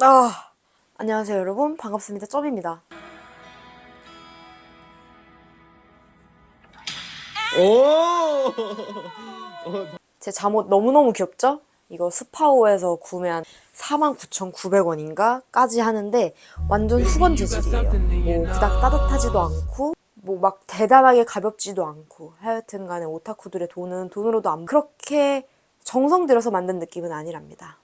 아, 안녕하세요 여러분. 반갑습니다. 쩝입니다. 오! 제 잠옷 너무너무 귀엽죠? 이거 스파오에서 구매한 49,900원인가 까지 하는데 완전 수건 재질이에요. 뭐 그닥 따뜻하지도 않고 뭐 막 대단하게 가볍지도 않고 하여튼 간에 오타쿠들의 돈은 돈으로도 안 그렇게 정성 들여서 만든 느낌은 아니랍니다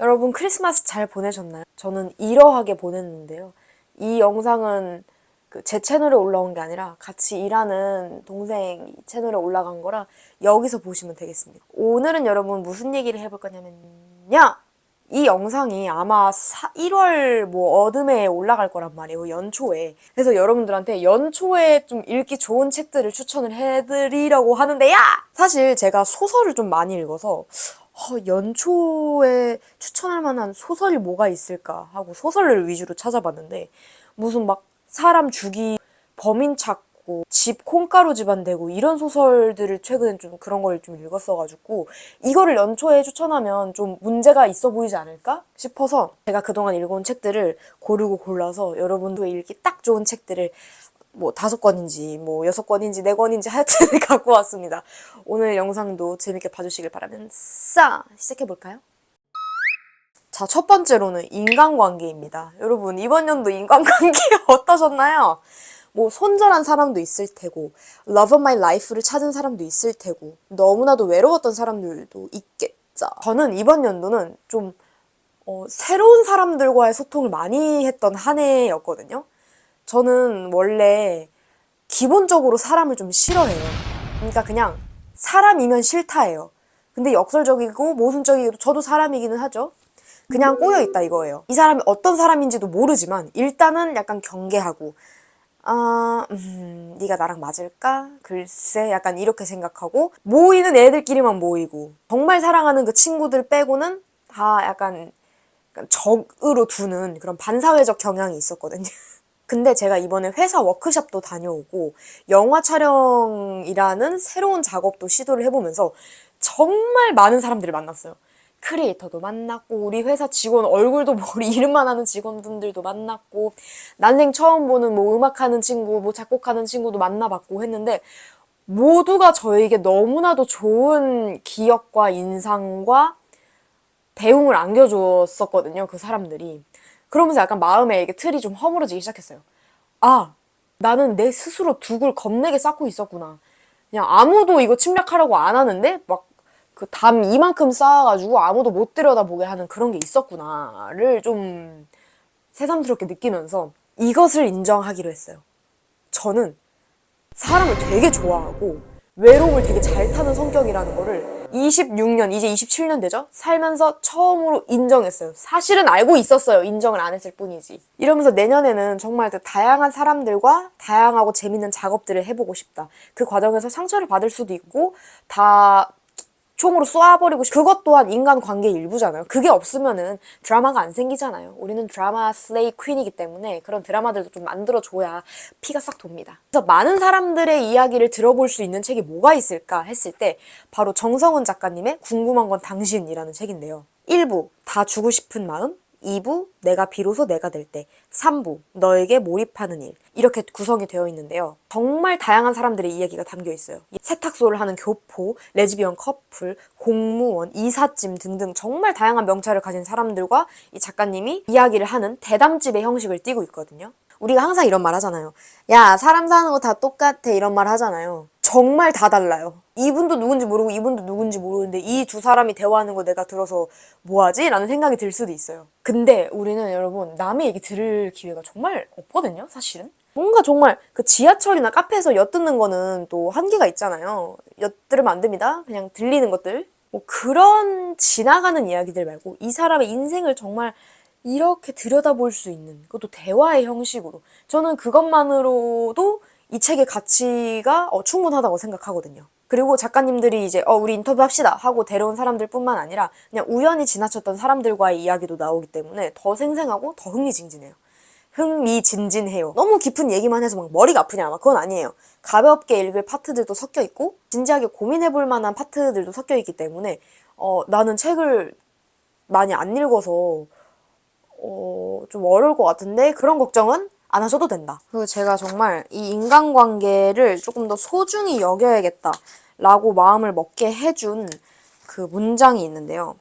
여러분 크리스마스 잘 보내셨나요? 저는 이러하게 보냈는데요 이 영상은 그 제 채널에 올라온 게 아니라 같이 일하는 동생 채널에 올라간 거라 여기서 보시면 되겠습니다. 오늘은 여러분 무슨 얘기를 해볼 거냐면요. 이 영상이 아마 1월 뭐 어둠에 올라갈 거란 말이에요. 연초에. 그래서 여러분들한테 연초에 좀 읽기 좋은 책들을 추천을 해드리려고 하는데요. 사실 제가 소설을 좀 많이 읽어서 어, 연초에 추천할 만한 소설이 뭐가 있을까 하고 소설을 위주로 찾아봤는데 무슨 막 사람 죽이 범인 찾고 집 콩가루 집안 되고 이런 소설들을 최근에 좀 그런 걸 좀 읽었어가지고 이거를 연초에 추천하면 좀 문제가 있어 보이지 않을까 싶어서 제가 그동안 읽어온 책들을 고르고 골라서 여러분도 읽기 딱 좋은 책들을 뭐 다섯 권인지 뭐 여섯 권인지 네 권인지 하여튼 갖고 왔습니다. 오늘 영상도 재밌게 봐주시길 바라면서 시작해볼까요? 자, 첫 번째로는 인간관계입니다. 여러분, 이번 연도 인간관계 어떠셨나요? 뭐, 손절한 사람도 있을 테고, Love of My Life를 찾은 사람도 있을 테고, 너무나도 외로웠던 사람들도 있겠죠. 저는 이번 연도는 좀, 어, 새로운 사람들과의 소통을 많이 했던 한 해였거든요. 저는 원래 기본적으로 사람을 좀 싫어해요. 그러니까 그냥 사람이면 싫다예요. 근데 역설적이고 모순적이고 저도 사람이기는 하죠. 그냥 꼬여 있다 이거예요. 이 사람이 어떤 사람인지도 모르지만 일단은 약간 경계하고 아, 음, 네가 나랑 맞을까? 글쎄, 약간 이렇게 생각하고 모이는 애들끼리만 모이고 정말 사랑하는 그 친구들 빼고는 다 약간, 적으로 두는 그런 반사회적 경향이 있었거든요. 근데 제가 이번에 회사 워크숍도 다녀오고 영화 촬영이라는 새로운 작업도 시도를 해보면서 정말 많은 사람들을 만났어요. 크리에이터도 만났고 우리 회사 직원 얼굴도 모르 이름만 아는 직원분들도 만났고 난생 처음 보는 뭐 음악하는 친구 뭐 작곡하는 친구도 만나봤고 했는데 모두가 저에게 너무나도 좋은 기억과 인상과 배움을 안겨줬었거든요 그 사람들이 그러면서 약간 마음에 이게 틀이 좀 허물어지기 시작했어요 아 나는 내 스스로 둑을 겁내게 쌓고 있었구나 그냥 아무도 이거 침략하라고 안 하는데 막 그 담 이만큼 쌓아가지고 아무도 못 들여다보게 하는 그런 게 있었구나를 좀 새삼스럽게 느끼면서 이것을 인정하기로 했어요. 저는 사람을 되게 좋아하고 외로움을 되게 잘 타는 성격이라는 거를 26년, 이제 27년 되죠? 살면서 처음으로 인정했어요. 사실은 알고 있었어요. 인정을 안 했을 뿐이지. 이러면서 내년에는 정말 그 다양한 사람들과 다양하고 재밌는 작업들을 해보고 싶다. 그 과정에서 상처를 받을 수도 있고, 다 총으로 쏘아버리고 싶... 그것 또한 인간 관계의 일부잖아요. 그게 없으면은 드라마가 안 생기잖아요. 우리는 드라마 슬레이 퀸이기 때문에 그런 드라마들도 좀 만들어줘야 피가 싹 돕니다. 그래서 많은 사람들의 이야기를 들어볼 수 있는 책이 뭐가 있을까 했을 때 바로 정성은 작가님의 궁금한 건 당신이라는 책인데요. 1부 다 주고 싶은 마음 2부 내가 비로소 내가 될 때, 3부 너에게 몰입하는 일 이렇게 구성이 되어 있는데요. 정말 다양한 사람들의 이야기가 담겨 있어요. 세탁소를 하는 교포, 레즈비언 커플, 공무원, 이삿짐 등등 정말 다양한 명찰을 가진 사람들과 이 작가님이 이야기를 하는 대담집의 형식을 띠고 있거든요. 우리가 항상 이런 말 하잖아요. 야, 사람 사는 거 다 똑같아. 이런 말 하잖아요. 정말 다 달라요. 이분도 누군지 모르고 이분도 누군지 모르는데 이 두 사람이 대화하는 거 내가 들어서 뭐하지? 라는 생각이 들 수도 있어요. 근데 우리는 여러분 남의 얘기 들을 기회가 정말 없거든요. 사실은. 뭔가 정말 그 지하철이나 카페에서 엿듣는 거는 또 한계가 있잖아요. 엿들으면 안 됩니다. 그냥 들리는 것들. 뭐 그런 지나가는 이야기들 말고 이 사람의 인생을 정말 이렇게 들여다볼 수 있는 그것도 대화의 형식으로 저는 그것만으로도 이 책의 가치가 어, 충분하다고 생각하거든요. 그리고 작가님들이 이제 어 우리 인터뷰 합시다 하고 데려온 사람들뿐만 아니라 그냥 우연히 지나쳤던 사람들과의 이야기도 나오기 때문에 더 생생하고 더 흥미진진해요. 흥미진진해요. 너무 깊은 얘기만 해서 막 머리가 아프냐 막 그건 아니에요. 가볍게 읽을 파트들도 섞여 있고 진지하게 고민해볼 만한 파트들도 섞여 있기 때문에 어 나는 책을 많이 안 읽어서 어, 좀 어려울 것 같은데 그런 걱정은 안 하셔도 된다. 그리고 제가 정말 이 인간관계를 조금 더 소중히 여겨야겠다 라고 마음을 먹게 해준 그 문장이 있는데요.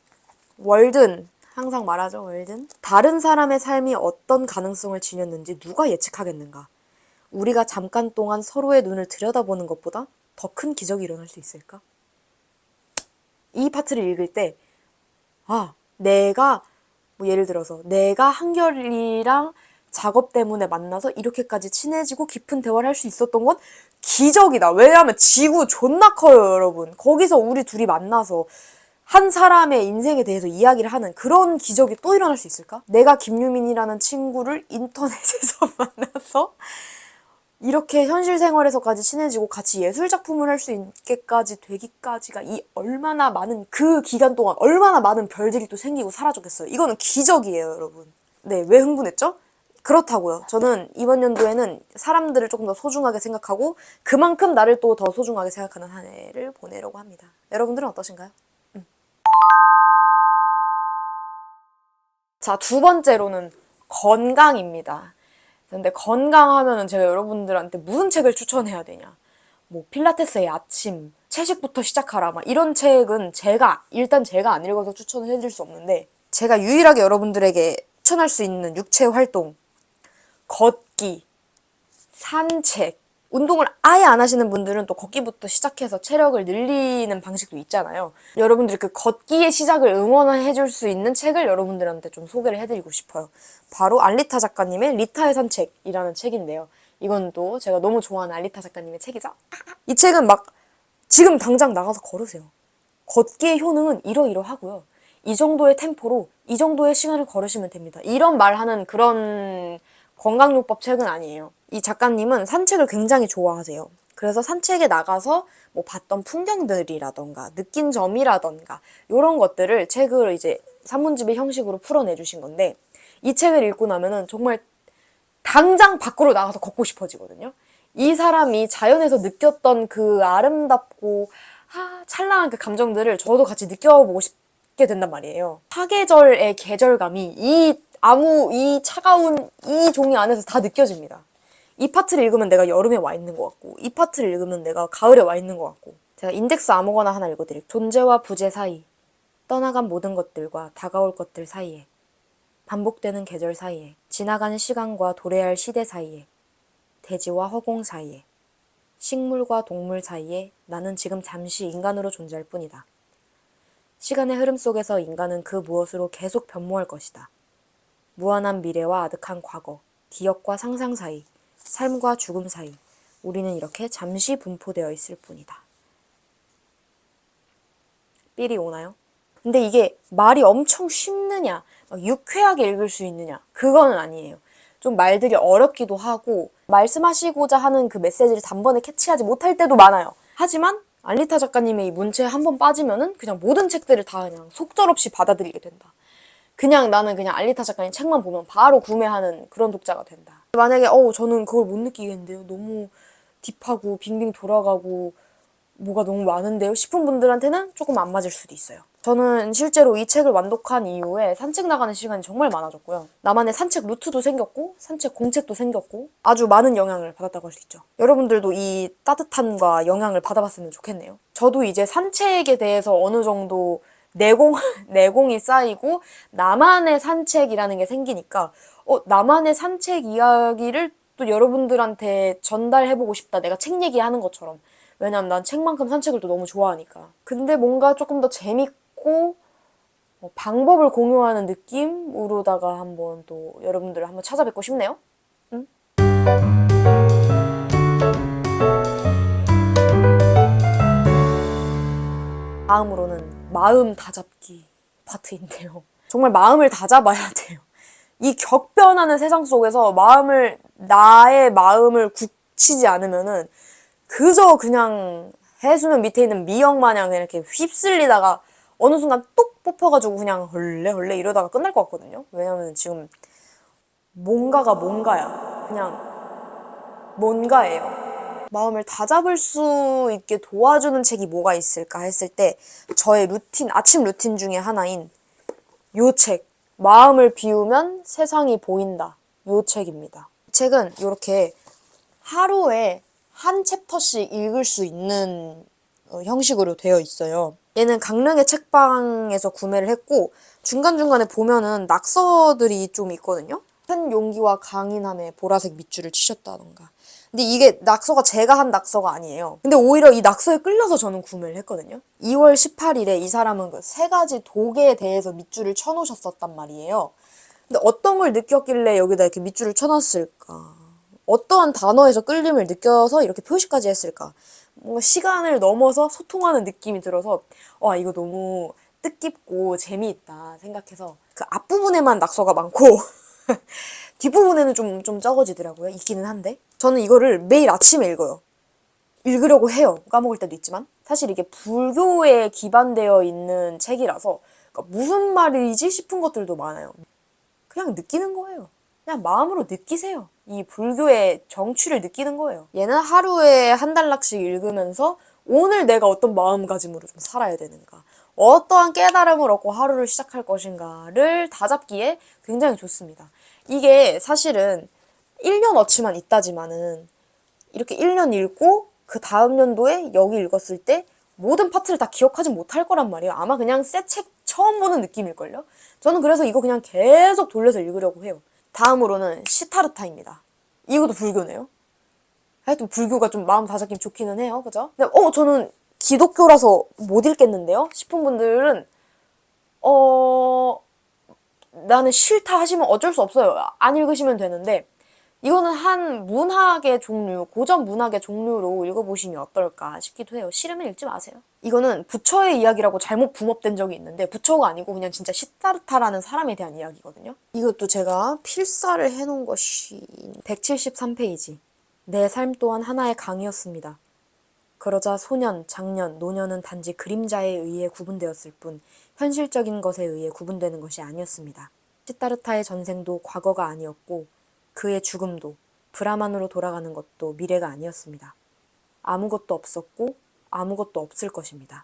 월든 항상 말하죠 월든 다른 사람의 삶이 어떤 가능성을 지녔는지 누가 예측하겠는가 우리가 잠깐 동안 서로의 눈을 들여다보는 것보다 더 큰 기적이 일어날 수 있을까 이 파트를 읽을 때 아, 내가 뭐 예를 들어서 내가 한결이랑 작업 때문에 만나서 이렇게까지 친해지고 깊은 대화를 할 수 있었던 건 기적이다. 왜냐하면 지구 존나 커요, 여러분. 거기서 우리 둘이 만나서 한 사람의 인생에 대해서 이야기를 하는 그런 기적이 또 일어날 수 있을까? 내가 김유민이라는 친구를 인터넷에서 만나서 이렇게 현실 생활에서까지 친해지고 같이 예술 작품을 할 수 있게까지 되기까지가 이 얼마나 많은 그 기간 동안 얼마나 많은 별들이 또 생기고 사라졌겠어요. 이거는 기적이에요, 여러분. 네, 왜 흥분했죠? 그렇다고요. 저는 이번 연도에는 사람들을 조금 더 소중하게 생각하고 그만큼 나를 또 더 소중하게 생각하는 한 해를 보내려고 합니다. 여러분들은 어떠신가요? 음. 자, 두 번째로는 건강입니다. 근데 건강하면은 제가 여러분들한테 무슨 책을 추천해야 되냐? 뭐 필라테스의 아침, 채식부터 시작하라 막 이런 책은 제가 일단 제가 안 읽어서 추천을 해드릴 수 없는데 제가 유일하게 여러분들에게 추천할 수 있는 육체 활동 걷기, 산책, 운동을 아예 안 하시는 분들은 또 걷기부터 시작해서 체력을 늘리는 방식도 있잖아요. 여러분들이 그 걷기의 시작을 응원해 줄 수 있는 책을 여러분들한테 좀 소개를 해드리고 싶어요. 바로 알리타 작가님의 리타의 산책이라는 책인데요. 이건 또 제가 너무 좋아하는 알리타 작가님의 책이죠. 이 책은 막 지금 당장 나가서 걸으세요. 걷기의 효능은 이러이러하고요. 이 정도의 템포로 이 정도의 시간을 걸으시면 됩니다. 이런 말하는 그런 건강요법 책은 아니에요. 이 작가님은 산책을 굉장히 좋아하세요. 그래서 산책에 나가서 뭐 봤던 풍경들이라던가 느낀 점이라던가 이런 것들을 책을 이제 산문집의 형식으로 풀어내 주신 건데 이 책을 읽고 나면은 정말 당장 밖으로 나가서 걷고 싶어지거든요. 이 사람이 자연에서 느꼈던 그 아름답고 아, 찬란한 그 감정들을 저도 같이 느껴보고 싶게 된단 말이에요. 사계절의 계절감이 이 아무 이 차가운 이 종이 안에서 다 느껴집니다. 이 파트를 읽으면 내가 여름에 와 있는 것 같고 이 파트를 읽으면 내가 가을에 와 있는 것 같고 제가 인덱스 아무거나 하나 읽어드릴게요. 존재와 부재 사이 떠나간 모든 것들과 다가올 것들 사이에 반복되는 계절 사이에 지나가는 시간과 도래할 시대 사이에 대지와 허공 사이에 식물과 동물 사이에 나는 지금 잠시 인간으로 존재할 뿐이다. 시간의 흐름 속에서 인간은 그 무엇으로 계속 변모할 것이다. 무한한 미래와 아득한 과거, 기억과 상상 사이, 삶과 죽음 사이, 우리는 이렇게 잠시 분포되어 있을 뿐이다. 삘이 오나요? 근데 이게 말이 엄청 쉽느냐, 막 유쾌하게 읽을 수 있느냐, 그거는 아니에요. 좀 말들이 어렵기도 하고, 말씀하시고자 하는 그 메시지를 단번에 캐치하지 못할 때도 많아요. 하지만, 알리타 작가님의 이 문체에 한 번 빠지면은 그냥 모든 책들을 다 그냥 속절없이 받아들이게 된다. 그냥 나는 그냥 알리타 작가님 책만 보면 바로 구매하는 그런 독자가 된다. 만약에 어 저는 그걸 못 느끼겠는데요. 너무 딥하고 빙빙 돌아가고 뭐가 너무 많은데요 싶은 분들한테는 조금 안 맞을 수도 있어요. 저는 실제로 이 책을 완독한 이후에 산책 나가는 시간이 정말 많아졌고요. 나만의 산책 루트도 생겼고 산책 공책도 생겼고 아주 많은 영향을 받았다고 할 수 있죠. 여러분들도 이 따뜻함과 영향을 받아봤으면 좋겠네요. 저도 이제 산책에 대해서 어느 정도 내공, 내공이 쌓이고 나만의 산책이라는 게 생기니까 어, 나만의 산책 이야기를 또 여러분들한테 전달해보고 싶다. 내가 책 얘기하는 것처럼. 왜냐면 난 책만큼 산책을 또 너무 좋아하니까. 근데 뭔가 조금 더 재밌고 어, 방법을 공유하는 느낌으로다가 한번 또 여러분들을 한번 찾아뵙고 싶네요. 응? 다음으로는 마음 다잡기 파트인데요. 정말 마음을 다잡아야 돼요. 이 격변하는 세상 속에서 마음을 나의 마음을 굳히지 않으면은 그저 그냥 해수면 밑에 있는 미역 마냥 이렇게 휩쓸리다가 어느 순간 뚝 뽑혀가지고 그냥 헐레 헐레 이러다가 끝날 것 같거든요. 왜냐면 지금 뭔가가 뭔가야. 그냥 뭔가예요. 마음을 다잡을 수 있게 도와주는 책이 뭐가 있을까 했을 때 저의 루틴, 아침 루틴 중에 하나인 요 책, 마음을 비우면 세상이 보인다. 요 책입니다. 이 책은 이렇게 하루에 한 챕터씩 읽을 수 있는 어, 형식으로 되어 있어요. 얘는 강릉의 책방에서 구매를 했고 중간중간에 보면은 낙서들이 좀 있거든요. 큰 용기와 강인함에 보라색 밑줄을 치셨다던가. 근데 이게 낙서가 제가 한 낙서가 아니에요. 근데 오히려 이 낙서에 끌려서 저는 구매를 했거든요. 2월 18일에 이 사람은 그 세 가지 독에 대해서 밑줄을 쳐놓으셨었단 말이에요. 근데 어떤 걸 느꼈길래 여기다 이렇게 밑줄을 쳐놨을까? 어떠한 단어에서 끌림을 느껴서 이렇게 표시까지 했을까? 뭔가 시간을 넘어서 소통하는 느낌이 들어서 와 이거 너무 뜻깊고 재미있다 생각해서 그 앞부분에만 낙서가 많고 뒷부분에는 좀, 좀 적어지더라고요. 있기는 한데. 저는 이거를 매일 아침에 읽어요. 읽으려고 해요. 까먹을 때도 있지만. 사실 이게 불교에 기반되어 있는 책이라서 그러니까 무슨 말이지 싶은 것들도 많아요. 그냥 느끼는 거예요. 그냥 마음으로 느끼세요. 이 불교의 정취를 느끼는 거예요. 얘는 하루에 한 단락씩 읽으면서 오늘 내가 어떤 마음가짐으로 좀 살아야 되는가. 어떠한 깨달음을 얻고 하루를 시작할 것인가를 다잡기에 굉장히 좋습니다. 이게 사실은 1년어치만 있다지만은 이렇게 1년 읽고 그 다음 연도에 여기 읽었을 때 모든 파트를 다 기억하지 못할 거란 말이에요. 아마 그냥 새 책 처음 보는 느낌일걸요? 저는 그래서 이거 그냥 계속 돌려서 읽으려고 해요. 다음으로는 시타르타입니다. 이것도 불교네요. 하여튼 불교가 좀 마음 다잡기 좋기는 해요. 그죠? 근데 어, 저는 기독교라서 못 읽겠는데요? 싶은 분들은 어... 나는 싫다 하시면 어쩔 수 없어요. 안 읽으시면 되는데 이거는 한 문학의 종류, 고전 문학의 종류로 읽어보시면 어떨까 싶기도 해요. 싫으면 읽지 마세요. 이거는 부처의 이야기라고 잘못 붕업된 적이 있는데 부처가 아니고 그냥 진짜 시타르타라는 사람에 대한 이야기거든요. 이것도 제가 필사를 해놓은 것이 173페이지. 내 삶 또한 하나의 강이었습니다. 그러자 소년, 장년, 노년은 단지 그림자에 의해 구분되었을 뿐 현실적인 것에 의해 구분되는 것이 아니었습니다. 시타르타의 전생도 과거가 아니었고 그의 죽음도 브라만으로 돌아가는 것도 미래가 아니었습니다. 아무것도 없었고 아무것도 없을 것입니다.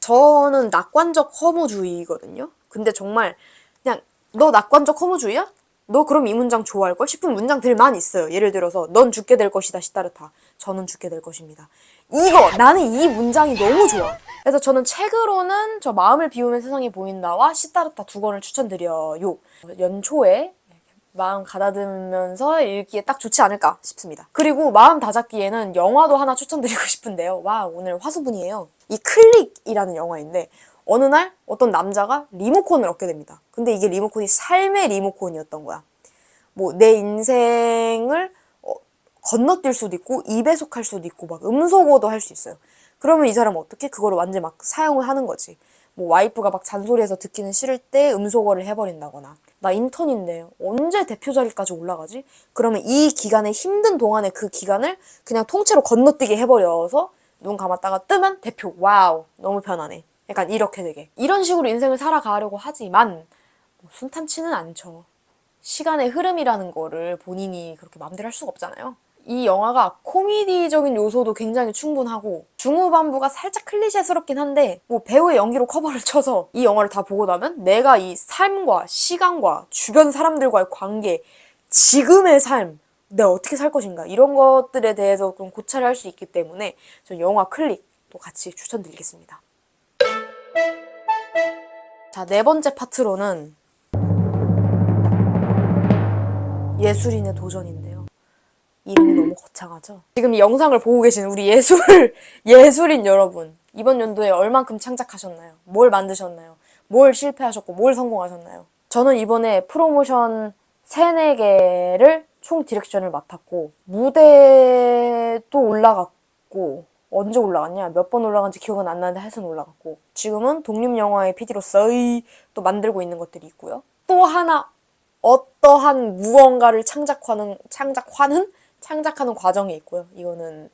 저는 낙관적 허무주의거든요. 근데 정말 그냥 너 낙관적 허무주의야? 너 그럼 이 문장 좋아할 걸 싶은 문장들만 있어요. 예를 들어서 넌 죽게 될 것이다 시타르타. 저는 죽게 될 것입니다. 이거 나는 이 문장이 너무 좋아. 그래서 저는 책으로는 저 마음을 비우면 세상이 보인다와 시타르타 두 권을 추천드려요. 연초에 마음 가다듬으면서 읽기에 딱 좋지 않을까 싶습니다. 그리고 마음 다잡기에는 영화도 하나 추천드리고 싶은데요. 와 오늘 화수분이에요. 이 클릭이라는 영화인데 어느 날 어떤 남자가 리모컨을 얻게 됩니다. 근데 이게 리모컨이 삶의 리모컨이었던 거야. 뭐 내 인생을 어, 건너뛸 수도 있고 2배속할 수도 있고 막 음소거도 할 수 있어요. 그러면 이 사람은 어떻게 그거를 완전 막 사용을 하는 거지. 뭐 와이프가 막 잔소리해서 듣기는 싫을 때 음소거를 해버린다거나 나 인턴인데 언제 대표 자리까지 올라가지? 그러면 이 기간에 힘든 동안에 그 기간을 그냥 통째로 건너뛰게 해버려서 눈 감았다가 뜨면 대표 와우 너무 편하네 약간 이렇게 되게 이런 식으로 인생을 살아가려고 하지만 뭐 순탄치는 않죠 시간의 흐름이라는 거를 본인이 그렇게 마음대로 할 수가 없잖아요 이 영화가 코미디적인 요소도 굉장히 충분하고 중후반부가 살짝 클리셰스럽긴 한데 뭐 배우의 연기로 커버를 쳐서 이 영화를 다 보고 나면 내가 이 삶과 시간과 주변 사람들과의 관계 지금의 삶 내가 어떻게 살 것인가 이런 것들에 대해서 좀 고찰을 할 수 있기 때문에 전 영화 클릭도 같이 추천드리겠습니다. 자, 네 번째 파트로는 예술인의 도전인데요. 이름이 너무 거창하죠? 지금 이 영상을 보고 계신 우리 예술, 예술인 여러분. 이번 연도에 얼만큼 창작하셨나요? 뭘 만드셨나요? 뭘 실패하셨고, 뭘 성공하셨나요? 저는 이번에 프로모션 3, 4개를 총 디렉션을 맡았고, 무대도 올라갔고, 언제 올라갔냐? 몇 번 올라간지 기억은 안 나는데 하여튼 올라갔고, 지금은 독립영화의 PD로서 또 만들고 있는 것들이 있고요. 또 하나 어떠한 무언가를 창작하는 창작하는 창작하는 과정이 있고요. 이거는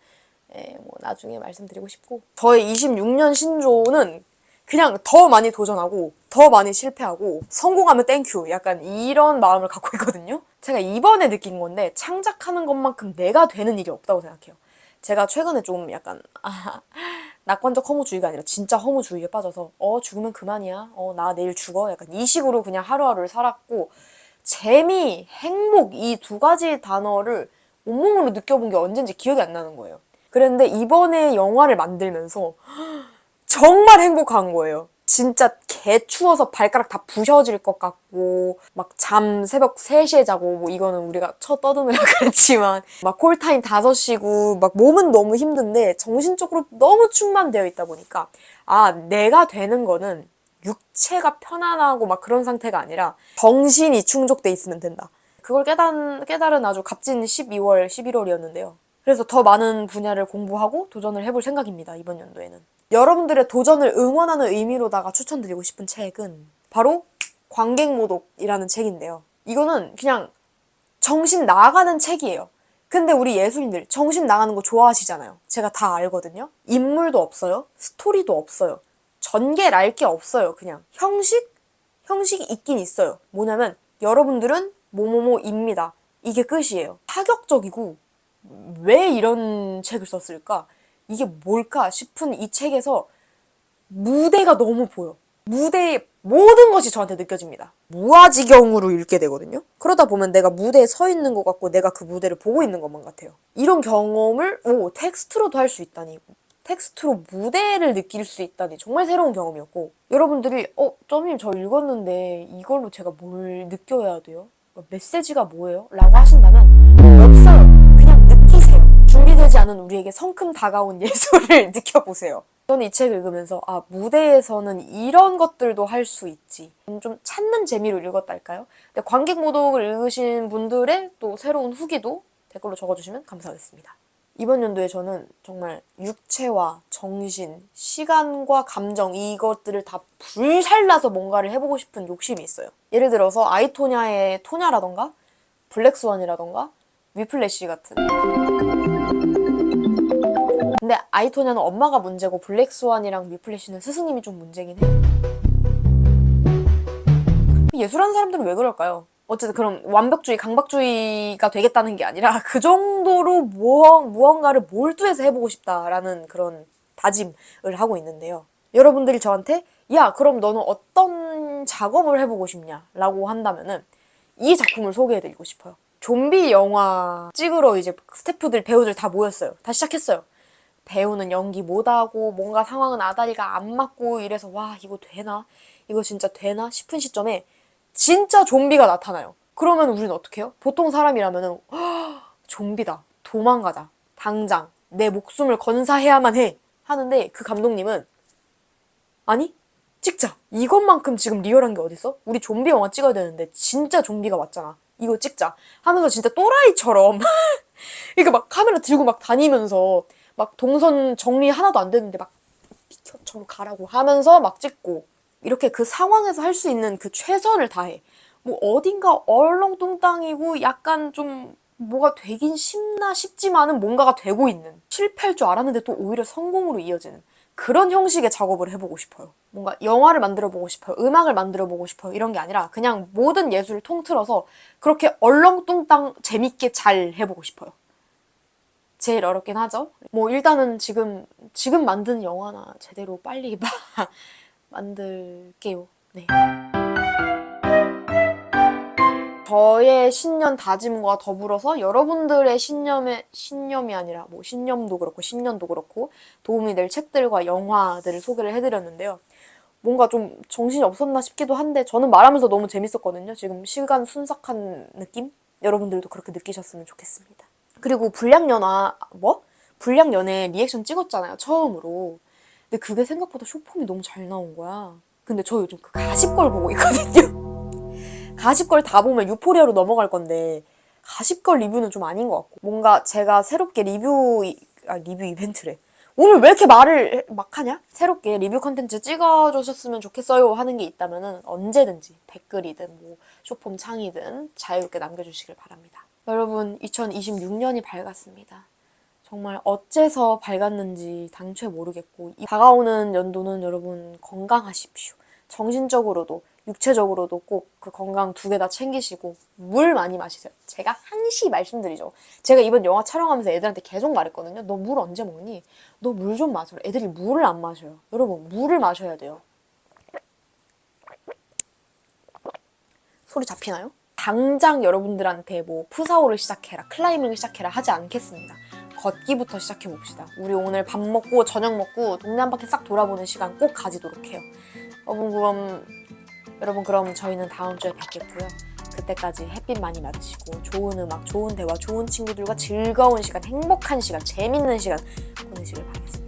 예, 뭐 나중에 말씀드리고 싶고 저의 26년 신조는 그냥 더 많이 도전하고 더 많이 실패하고 성공하면 땡큐 약간 이런 마음을 갖고 있거든요. 제가 이번에 느낀 건데 창작하는 것만큼 내가 되는 일이 없다고 생각해요. 제가 최근에 좀 약간 아, 낙관적 허무주의가 아니라 진짜 허무주의에 빠져서 어 죽으면 그만이야. 어 나 내일 죽어. 약간 이 식으로 그냥 하루하루를 살았고 재미, 행복 이 두 가지 단어를 온몸으로 느껴본 게 언젠지 기억이 안 나는 거예요. 그랬는데 이번에 영화를 만들면서 정말 행복한 거예요. 진짜 개 추워서 발가락 다 부셔질 것 같고 막 잠 새벽 3시에 자고 뭐 이거는 우리가 쳐 떠드느라 그랬지만 막 콜타임 5시고 막 몸은 너무 힘든데 정신적으로 너무 충만되어 있다 보니까 아 내가 되는 거는 육체가 편안하고 막 그런 상태가 아니라 정신이 충족돼 있으면 된다. 그걸 깨달은, 깨달은 아주 값진 12월, 11월이었는데요. 그래서 더 많은 분야를 공부하고 도전을 해볼 생각입니다. 이번 연도에는. 여러분들의 도전을 응원하는 의미로다가 추천드리고 싶은 책은 바로 관객모독이라는 책인데요. 이거는 그냥 정신 나가는 책이에요. 근데 우리 예술인들 정신 나가는 거 좋아하시잖아요. 제가 다 알거든요. 인물도 없어요. 스토리도 없어요. 전개랄 게 없어요. 그냥 형식? 형식이 있긴 있어요. 뭐냐면 여러분들은 뭐뭐뭐입니다. 이게 끝이에요. 파격적이고 왜 이런 책을 썼을까? 이게 뭘까 싶은 이 책에서 무대가 너무 보여. 무대의 모든 것이 저한테 느껴집니다. 무아지경으로 읽게 되거든요. 그러다 보면 내가 무대에 서 있는 것 같고 내가 그 무대를 보고 있는 것만 같아요. 이런 경험을 오 텍스트로도 할 수 있다니. 텍스트로 무대를 느낄 수 있다니 정말 새로운 경험이었고 여러분들이 어 점님 저 읽었는데 이걸로 제가 뭘 느껴야 돼요? 메시지가 뭐예요? 라고 하신다면 없어요. 그냥 느끼세요. 준비되지 않은 우리에게 성큼 다가온 예술을 느껴보세요. 저는 이 책을 읽으면서 아 무대에서는 이런 것들도 할 수 있지 좀 찾는 재미로 읽었달까요? 관객 모독을 읽으신 분들의 또 새로운 후기도 댓글로 적어주시면 감사하겠습니다. 이번 연도에 저는 정말 육체와 정신, 시간과 감정 이것들을 다 불살라서 뭔가를 해보고 싶은 욕심이 있어요. 예를 들어서 아이토냐의 토냐라던가 블랙스완이라던가 위플래시 같은 근데 아이토냐는 엄마가 문제고 블랙스완이랑 위플래시는 스승님이 좀 문제긴 해. 예술하는 사람들은 왜 그럴까요? 어쨌든 그럼 완벽주의, 강박주의가 되겠다는 게 아니라 그 정도로 무언, 무언가를 몰두해서 해보고 싶다라는 그런 다짐을 하고 있는데요. 여러분들이 저한테 야 그럼 너는 어떤 작업을 해보고 싶냐 라고 한다면은 이 작품을 소개해드리고 싶어요. 좀비 영화 찍으러 이제 스태프들 배우들 다 모였어요. 다 시작했어요. 배우는 연기 못하고 뭔가 상황은 아다리가 안 맞고 이래서 와 이거 되나? 이거 진짜 되나? 싶은 시점에 진짜 좀비가 나타나요. 그러면 우리는 어떻게 해요? 보통 사람이라면은 "헉, 좀비다. 도망가자. 당장 내 목숨을 건사해야만 해. 하는데 그 감독님은 아니 찍자. 이것만큼 지금 리얼한 게 어딨어? 우리 좀비 영화 찍어야 되는데 진짜 좀비가 왔잖아. 이거 찍자. 하면서 진짜 또라이처럼 이렇게 막 카메라 들고 막 다니면서 막 동선 정리 하나도 안 되는데 막 비켜 저로 가라고 하면서 막 찍고 이렇게 그 상황에서 할 수 있는 그 최선을 다해. 뭐 어딘가 얼렁뚱땅이고 약간 좀 뭐가 되긴 쉽나 싶지만은 뭔가가 되고 있는 실패할 줄 알았는데 또 오히려 성공으로 이어지는 그런 형식의 작업을 해보고 싶어요. 뭔가 영화를 만들어 보고 싶어요. 음악을 만들어 보고 싶어요. 이런 게 아니라 그냥 모든 예술을 통틀어서 그렇게 얼렁뚱땅 재밌게 잘 해보고 싶어요. 제일 어렵긴 하죠. 뭐 일단은 지금 지금 만든 영화나 제대로 빨리 마- 만들게요. 네. 저의 신년 다짐과 더불어서 여러분들의 신념의 신념이 아니라 뭐 신념도 그렇고 신년도 그렇고 도움이 될 책들과 영화들을 소개를 해드렸는데요. 뭔가 좀 정신이 없었나 싶기도 한데 저는 말하면서 너무 재밌었거든요. 지금 시간 순삭한 느낌? 여러분들도 그렇게 느끼셨으면 좋겠습니다. 그리고 불량연화 뭐? 불량연애 리액션 찍었잖아요. 처음으로. 근데 그게 생각보다 쇼폼이 너무 잘 나온 거야. 근데 저 요즘 그 가십걸 보고 있거든요. 가십걸 다 보면 유포리아로 넘어갈 건데 가십걸 리뷰는 좀 아닌 것 같고 뭔가 제가 새롭게 리뷰 이- 아 리뷰 이벤트래. 오늘 왜 이렇게 말을 막 하냐? 새롭게 리뷰 컨텐츠 찍어주셨으면 좋겠어요 하는 게 있다면은 언제든지 댓글이든 뭐 쇼폼 창이든 자유롭게 남겨주시길 바랍니다. 여러분 2026년이 밝았습니다. 정말 어째서 밝았는지 당최 모르겠고 이 다가오는 연도는 여러분 건강하십시오. 정신적으로도 육체적으로도 꼭 그 건강 두 개 다 챙기시고 물 많이 마시세요. 제가 항시 말씀드리죠. 제가 이번 영화 촬영하면서 애들한테 계속 말했거든요. 너 물 언제 먹니? 너 물 좀 마셔라. 애들이 물을 안 마셔요. 여러분 물을 마셔야 돼요. 소리 잡히나요? 당장 여러분들한테 뭐 푸사오를 시작해라, 클라이밍을 시작해라 하지 않겠습니다. 걷기부터 시작해 봅시다. 우리 오늘 밥 먹고 저녁 먹고 동네 한 바퀴 싹 돌아보는 시간 꼭 가지도록 해요. 여러분 그럼 여러분 그럼 저희는 다음 주에 뵙겠고요. 그때까지 햇빛 많이 맞으시고 좋은 음악, 좋은 대화, 좋은 친구들과 즐거운 시간, 행복한 시간, 재밌는 시간 보내시길 바라겠습니다.